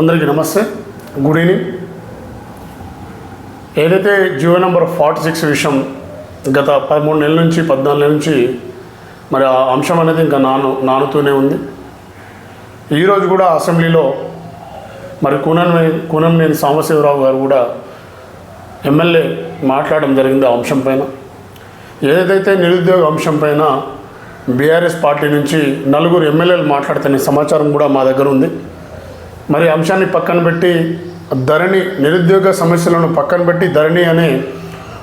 అందరికీ నమస్తే. Good evening ఏదైతే జియో నెంబర్ ఫార్టీ సిక్స్ విషయం గత పదమూడు నెలల నుంచి పద్నాలుగు నెలల నుంచి మరి ఆ అంశం అనేది ఇంకా నాను నానుతూనే ఉంది. ఈరోజు కూడా అసెంబ్లీలో మరి కూననే కూనంనేని సాంబశివరావు గారు కూడా ఎమ్మెల్యే మాట్లాడడం జరిగింది ఆ అంశం పైన. ఏదైతే నిరుద్యోగ అంశం పైన బీఆర్ఎస్ పార్టీ నుంచి నలుగురు ఎమ్మెల్యేలు మాట్లాడుతున్న సమాచారం కూడా మా దగ్గర ఉంది. మరి అంశాన్ని పక్కన పెట్టి ధరణి నిరుద్యోగ సమస్యలను పక్కన పెట్టి ధరణి అనే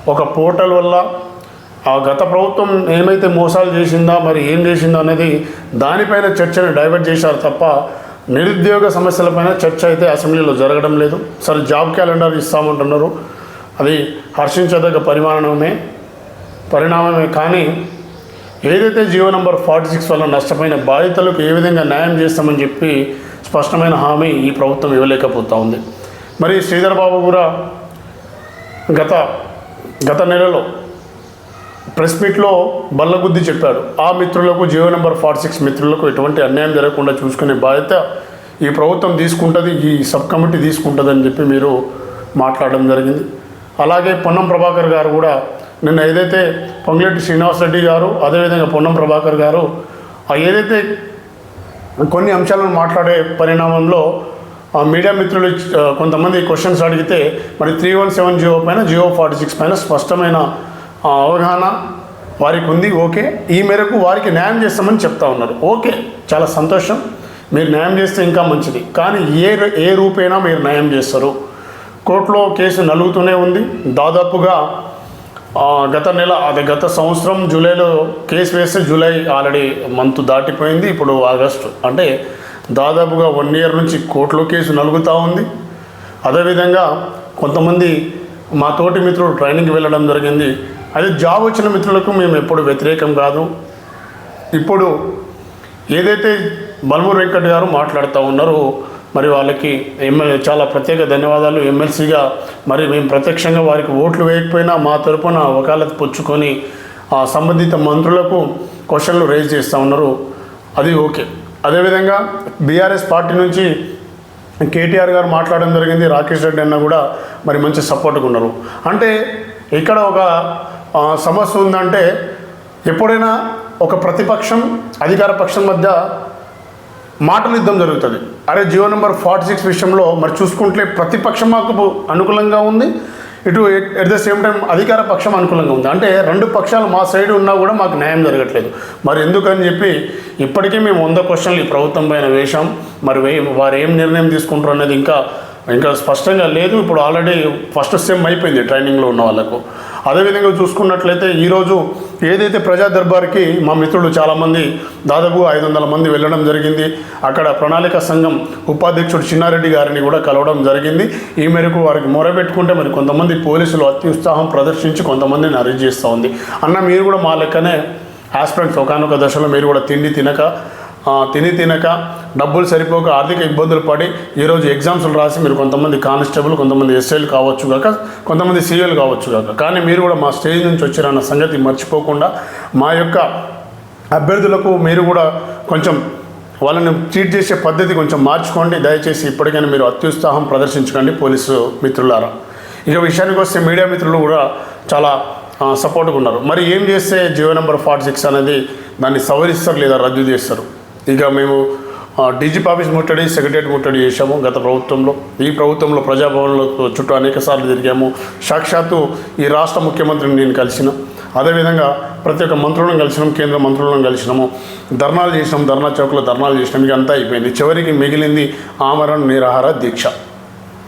ఒక పోర్టల్ వల్ల ఆ గత ప్రభుత్వం ఏమైతే మోసాలు చేసిందా మరి ఏం చేసిందా అనేది దానిపైన చర్చను డైవర్ట్ చేశారు తప్ప నిరుద్యోగ సమస్యలపైన చర్చ అయితే అసెంబ్లీలో జరగడం లేదు. సరే జాబ్ క్యాలెండర్ ఇస్తామంటున్నారు. అది హర్షించదగ్గ పరిమాణమే పరిణామమే. కానీ ఏదైతే జియో నంబర్ ఫార్టీ సిక్స్ వల్ల నష్టపోయిన బాధితులకు ఏ విధంగా న్యాయం చేస్తామని చెప్పి స్పష్టమైన హామీ ఈ ప్రభుత్వం ఇవ్వలేకపోతా ఉంది. మరి శ్రీధర్ బాబు కూడా గత గత నెలలో ప్రెస్ మీట్లో బల్లగుద్ది చెప్పాడు. ఆ మిత్రులకు జియో నెంబర్ ఫార్టీ సిక్స్ మిత్రులకు ఎటువంటి అన్యాయం జరగకుండా చూసుకునే బాధ్యత ఈ ప్రభుత్వం తీసుకుంటుంది ఈ సబ్ కమిటీ తీసుకుంటుందని చెప్పి మీరు మాట్లాడడం జరిగింది. అలాగే పొన్నం ప్రభాకర్ గారు కూడా నిన్న ఏదైతే పొంగులేటి శ్రీనివాసరెడ్డి గారు అదేవిధంగా పొన్నం ప్రభాకర్ గారు ఆ ఏదైతే కొన్ని అంశాలను మాట్లాడే పరిణామంలో మీడియా మిత్రులు కొంతమంది క్వశ్చన్స్ అడిగితే మరి త్రీ వన్ సెవెన్ జియో పైన జియో ఫార్టీ సిక్స్ పైన స్పష్టమైన అవగాహన వారికి ఉంది ఓకే. ఈ మేరకు వారికి న్యాయం చేస్తామని చెప్తా ఉన్నారు. ఓకే చాలా సంతోషం. మీరు న్యాయం చేస్తే ఇంకా మంచిది. కానీ ఏ ఏ రూపైనా మీరు న్యాయం చేస్తారు? కోర్టులో కేసు నలుగుతూనే ఉంది. దాదాపుగా గత నెల అదే గత సంవత్సరం జూలైలో కేసు వేస్తే జూలై ఆల్రెడీ మంత్ దాటిపోయింది ఇప్పుడు ఆగస్టు. అంటే దాదాపుగా వన్ ఇయర్ నుంచి కోర్టులో కేసు నలుగుతూ ఉంది. అదేవిధంగా కొంతమంది మా తోటి మిత్రులు ట్రైనింగ్కి వెళ్ళడం జరిగింది. అదే జాబ్ వచ్చిన మిత్రులకు మేము ఎప్పుడు వ్యతిరేకం కాదు. ఇప్పుడు ఏదైతే బల్మూర్ వెంకట్ గారు మాట్లాడుతూ ఉన్నారో మరి వాళ్ళకి ఎమ్మెల్యే చాలా ప్రత్యేక ధన్యవాదాలు. ఎమ్మెల్సీగా మరి మేము ప్రత్యక్షంగా వారికి ఓట్లు వేయకపోయినా మా తరపున వకాలత్ పుచ్చుకొని ఆ సంబంధిత మంత్రులకు క్వశ్చన్లు రేజ్ చేస్తూ ఉన్నారు. అది ఓకే. అదేవిధంగా బీఆర్ఎస్ పార్టీ నుంచి కేటీఆర్ గారు మాట్లాడడం జరిగింది. రాకేష్ రెడ్డి అన్న కూడా మరి మంచి సపోర్ట్గా ఉన్నారు. అంటే ఇక్కడ ఒక సమస్య ఉందంటే ఎప్పుడైనా ఒక ప్రతిపక్షం అధికార పక్షం మధ్య మాటల యుద్ధం జరుగుతుంది. అరే జియో నెంబర్ ఫార్టీ సిక్స్ విషయంలో మరి చూసుకుంటే ప్రతిపక్షం మాకు అనుకూలంగా ఉంది. ఇటు ఎట్ ద సేమ్ టైం అధికార పక్షం అనుకూలంగా ఉంది. అంటే రెండు పక్షాలు మా సైడ్ ఉన్నా కూడా మాకు న్యాయం జరగట్లేదు. మరి ఎందుకని చెప్పి ఇప్పటికీ మేము వంద క్వశ్చన్లు ఈ ప్రభుత్వం పైన వేశాం. మరి వారు ఏం నిర్ణయం తీసుకుంటారు అనేది ఇంకా ఇంకా స్పష్టంగా లేదు. ఇప్పుడు ఆల్రెడీ ఫస్ట్ సెమ్ అయిపోయింది ట్రైనింగ్లో ఉన్న వాళ్ళకు. అదేవిధంగా చూసుకున్నట్లయితే ఈరోజు ఏదైతే ప్రజా దర్బార్కి మా మిత్రులు చాలామంది దాదాపు ఐదు వందల మంది వెళ్ళడం జరిగింది. అక్కడ ప్రణాళిక సంఘం ఉపాధ్యక్షుడు చిన్నారెడ్డి గారిని కూడా కలవడం జరిగింది. ఈ మేరకు వారికి మొరబెట్టుకుంటే మరి కొంతమంది పోలీసులు అత్యుత్సాహం ప్రదర్శించి కొంతమందిని అరెస్ట్ చేస్తూ ఉంది. అన్న మీరు కూడా మా లెక్కనే ఆస్పిరెంట్స్ ఒకనొక దశలో మీరు కూడా తిండి తినక తిని తినక డబ్బులు సరిపోక ఆర్థిక ఇబ్బందులు పడి ఈరోజు ఎగ్జామ్స్లు రాసి మీరు కొంతమంది కానిస్టేబుల్ కొంతమంది ఎస్ఐలు కావచ్చు కాక కొంతమంది సీఎలు కావచ్చు కాక కానీ మీరు కూడా మా స్టేజ్ నుంచి వచ్చారన్న సంగతి మర్చిపోకుండా మా యొక్క అభ్యర్థులకు మీరు కూడా కొంచెం వాళ్ళని ట్రీట్ చేసే పద్ధతి కొంచెం మార్చుకోండి. దయచేసి ఇప్పటికైనా మీరు అత్యుత్సాహం ప్రదర్శించకండి పోలీసు మిత్రులారా. ఇక విషయానికి వస్తే మీడియా మిత్రులు కూడా చాలా సపోర్ట్గా ఉన్నారు. మరి ఏం చేస్తే జియో నెంబర్ ఫార్టీ సిక్స్ అనేది దాన్ని సవరిస్తారు లేదా రద్దు చేస్తారు? ఇక మేము డీజీ డీజీపీ ఆఫీస్ ముట్టడి సెక్రటరియట్ ముట్టడి చేశాము గత ప్రభుత్వంలో. ఈ ప్రభుత్వంలో ప్రజాభవన్లో చుట్టూ అనేక సార్లు తిరిగాము. సాక్షాత్తు ఈ రాష్ట్ర ముఖ్యమంత్రిని నేను కలిసిన. అదేవిధంగా ప్రతి ఒక్క మంత్రులను కలిసినాం కేంద్ర మంత్రులను కలిసినాము. ధర్నాలు చేసినాం ధర్నా చౌక్లో ధర్నాలు చేసినాం. ఇక అంతా అయిపోయింది. చివరికి మిగిలింది ఆమరణ నిరాహార దీక్ష.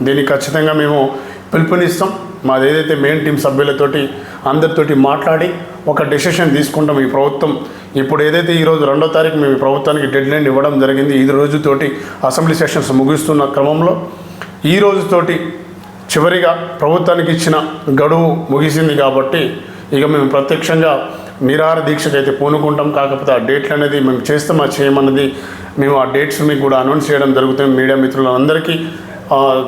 దీనికి ఖచ్చితంగా మేము పిలుపునిస్తాం. మాది ఏదైతే మెయిన్ టీం సభ్యులతోటి అందరితోటి మాట్లాడి ఒక డెసిషన్ తీసుకుంటాం ఈ ప్రభుత్వం. ఇప్పుడు ఏదైతే ఈరోజు రెండో తారీఖు మేము ప్రభుత్వానికి డెడ్ లైన్ ఇవ్వడం జరిగింది ఈ రోజుతోటి అసెంబ్లీ సెషన్స్ ముగిస్తున్న క్రమంలో ఈ రోజుతోటి చివరిగా ప్రభుత్వానికి ఇచ్చిన గడువు ముగిసింది కాబట్టి ఇక మేము ప్రత్యక్షంగా నిరాహార దీక్షకు అయితే పూనుకుంటాం. కాకపోతే ఆ డేట్లు అనేది మేము చేస్తామా చేయమన్నది మేము ఆ డేట్స్ మీకు కూడా అనౌన్స్ చేయడం జరుగుతుంది. మీడియా మిత్రులందరికీ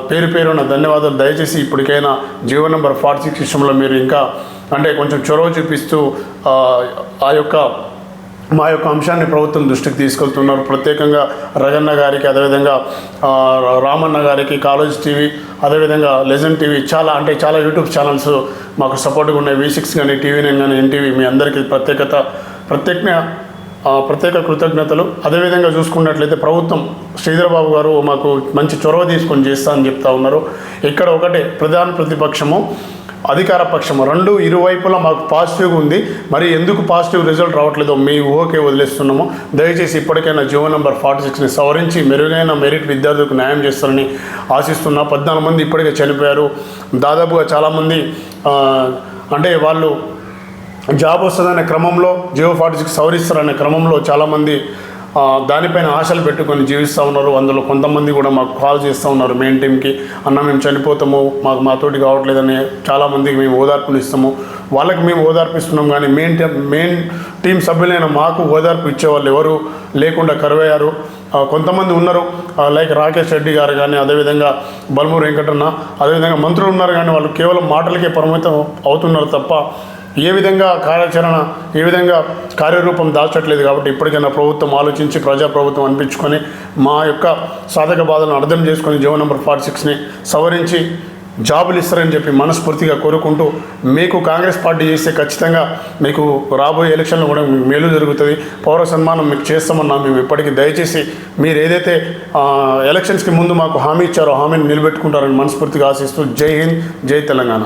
పేరు పేరున ధన్యవాదాలు. దయచేసి ఇప్పటికైనా జీవో నెంబర్ ఫార్టీ సిక్స్ విషయంలో మీరు ఇంకా అంటే కొంచెం చొరవ చూపిస్తూ ఆ, యొక్క మా యొక్క అంశాన్ని ప్రభుత్వం దృష్టికి తీసుకెళ్తున్నారు. ప్రత్యేకంగా రగన్న గారికి అదేవిధంగా రామన్న గారికి కాలేజ్ టీవీ అదేవిధంగా లెజెండ్ టీవీ చాలా అంటే చాలా యూట్యూబ్ ఛానల్స్ మాకు సపోర్ట్గా ఉన్నాయి. వీ సిక్స్ కానీ టీవీ నైన్ కానీ ఎన్టీవీ మీ అందరికీ ప్రత్యేకత ప్రత్యేక ప్రత్యేక కృతజ్ఞతలు. అదేవిధంగా చూసుకున్నట్లయితే ప్రభుత్వం శ్రీధరబాబు గారు మాకు మంచి చొరవ తీసుకొని చేస్తా అని చెప్తా ఉన్నారు. ఇక్కడ ఒకటే ప్రధాన ప్రతిపక్షము అధికార పక్షము రెండు ఇరువైపులా మాకు పాజిటివ్గా ఉంది. మరి ఎందుకు పాజిటివ్ రిజల్ట్ రావట్లేదో మీ ఊహకే వదిలేస్తున్నాము. దయచేసి ఇప్పటికైనా జీవో నెంబర్ ఫార్టీ సిక్స్ని సవరించి మెరుగైన మెరిట్ విద్యార్థులకు న్యాయం చేస్తారని ఆశిస్తున్నా. పద్నాలుగు మంది ఇప్పటికే చనిపోయారు. దాదాపుగా చాలామంది అంటే వాళ్ళు జాబ్ వస్తుందనే క్రమంలో జియో ఫార్టీ సిక్స్ సవరిస్తారనే క్రమంలో చాలామంది దానిపైన ఆశలు పెట్టుకొని జీవిస్తూ ఉన్నారు. అందులో కొంతమంది కూడా మాకు కాల్ చేస్తూ ఉన్నారు మెయిన్ టీంకి అన్న మేము చనిపోతాము మాకు మాతోటి కావట్లేదని చాలామందికి మేము ఓదార్పులు ఇస్తాము. వాళ్ళకి మేము ఓదార్పు ఇస్తున్నాం కానీ మెయిన్ టీం మెయిన్ టీం సభ్యులైన మాకు ఓదార్పు ఇచ్చేవాళ్ళు ఎవరు లేకుండా కరువయ్యారు. కొంతమంది ఉన్నారు లైక్ రాకేష్ రెడ్డి గారు కానీ అదేవిధంగా బల్మూరు వెంకటన్న అదేవిధంగా మంత్రులు ఉన్నారు కానీ వాళ్ళు కేవలం మాటలకే పరిమితం అవుతున్నారు తప్ప ఏ విధంగా కార్యాచరణ ఏ విధంగా కార్యరూపం దాల్చట్లేదు కాబట్టి ఇప్పటికైనా ప్రభుత్వం ఆలోచించి ప్రజాప్రభుత్వం అనిపించుకొని మా యొక్క సాధక బాధలను అర్థం చేసుకొని జీవో నెంబర్ ఫార్టీ సిక్స్ని సవరించి జాబులు ఇస్తారని చెప్పి మనస్ఫూర్తిగా కోరుకుంటూ మీకు కాంగ్రెస్ పార్టీ చేస్తే ఖచ్చితంగా మీకు రాబోయే ఎలక్షన్లో కూడా మీకు మేలు జరుగుతుంది. పౌర సన్మానం మీకు చేస్తామన్నా మేము ఇప్పటికీ దయచేసి మీరు ఏదైతే ఎలక్షన్స్కి ముందు మాకు హామీ ఇచ్చారో హామీని నిలబెట్టుకుంటారని మనస్ఫూర్తిగా ఆశిస్తూ జై హింద్ జై తెలంగాణ.